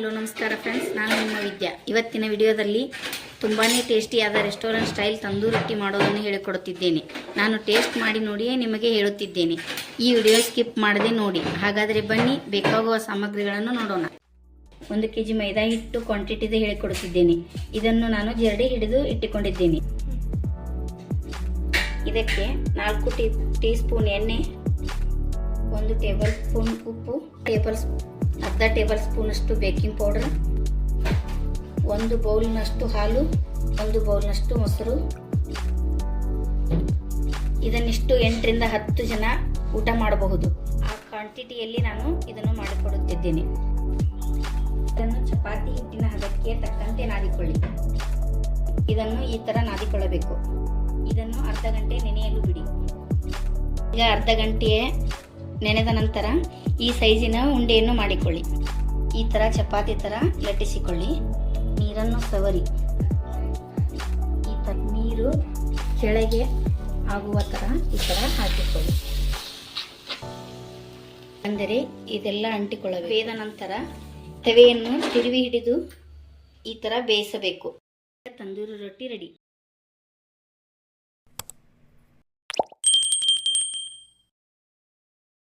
Hello, ನಮಸ್ಕಾರ friends ನಾನು ನಿಮ್ಮ ವಿದ್ಯಾ. ಇವತ್ತಿನ ವಿಡಿಯೋದಲ್ಲಿ ತುಂಬಾ ಟೇಸ್ಟಿಯಾದ ರೆಸ್ಟೋರೆಂಟ್ ಸ್ಟೈಲ್ ತಂದೂರು ರೊಟ್ಟಿ ಮಾಡೋದನ್ನು ಹೇಳಿಕೊಡುತ್ತಿದ್ದೇನೆ. ನಾನು ಟೇಸ್ಟ್ ಮಾಡಿ ನೋಡಿಯೇ ನಿಮಗೆ ಹೇಳುತ್ತಿದ್ದೇನೆ. ಈ ವಿಡಿಯೋ ಸ್ಕಿಪ್ ಮಾಡದೆ ನೋಡಿ. ಹಾಗಾದರೆ ಬನ್ನಿ, ಬೇಕಾಗುವ ಸಾಮಗ್ರಿಗಳನ್ನು ನೋಡೋಣ. ಒಂದು ಕೆ ಜಿ ಮೈದಾ ಹಿಟ್ಟು ಕ್ವಾಂಟಿಟಿದೆ ಹೇಳಿಕೊಡುತ್ತಿದ್ದೇನೆ. ಇದನ್ನು ನಾನು ಜರಡಿ ಹಿಡಿದು ಇಟ್ಟುಕೊಂಡಿದ್ದೇನೆ. ಇದಕ್ಕೆ ನಾಲ್ಕು ಟೀ ಟೀ ಸ್ಪೂನ್ ಎಣ್ಣೆ ಒಂದು ಟೇಬಲ್ ಸ್ಪೂನ್ ಉಪ್ಪು ಟೇಬಲ್ ಅರ್ಧ ಟೇಬಲ್ ಸ್ಪೂನಷ್ಟು ಬೇಕಿಂಗ್ ಪೌಡರ್ ಒಂದು ಬೌಲ್ನಷ್ಟು ಹಾಲು, ಒಂದು ಬೌಲ್ನಷ್ಟು ಮೊಸರು. ಇದನ್ನಿಷ್ಟು ಎಂಟರಿಂದ ಹತ್ತು ಜನ ಊಟ ಮಾಡಬಹುದು. ಆ ಕ್ವಾಂಟಿಟಿಯಲ್ಲಿ ನಾನು ಇದನ್ನು ಮಾಡಿಕೊಡುತ್ತಿದ್ದೇನೆ. ಇದನ್ನು ಚಪಾತಿ ಹಿಟ್ಟಿನ ಹದಕ್ಕೆ ತಕ್ಕಂತೆ ನಾದಿಕೊಳ್ಳಿ. ಇದನ್ನು ಈ ಥರ ನಾದಿಕೊಳ್ಳಬೇಕು. ಇದನ್ನು ಅರ್ಧ ಗಂಟೆ ನೆನೆಯಲು ಬಿಡಿ. ಈಗ ಅರ್ಧ ಗಂಟೆ ನೆನೆದ ನಂತರ ಈ ಸೈಜಿನ ಉಂಡೆಯನ್ನು ಮಾಡಿಕೊಳ್ಳಿ. ಈ ಥರ ಚಪಾತಿ ಥರ ಲಟ್ಟಿಸಿಕೊಳ್ಳಿ. ನೀರನ್ನು ಸವರಿ. ಈ ಥರ ನೀರು ಕೆಳಗೆ ಆಗುವ ಥರ ಈ ಥರ ಹಾಕಿಕೊಳ್ಳಿ. ಅಂದರೆ ಇದೆಲ್ಲ ಅಂಟಿಕೊಳ್ಳಬೇಕು. ಬೇದ ನಂತರ ತವೆಯನ್ನು ತಿರುವಿ ಹಿಡಿದು ಈ ಥರ ಬೇಯಿಸಬೇಕು. ತಂದೂರಿ ರೊಟ್ಟಿ ರೆಡಿ.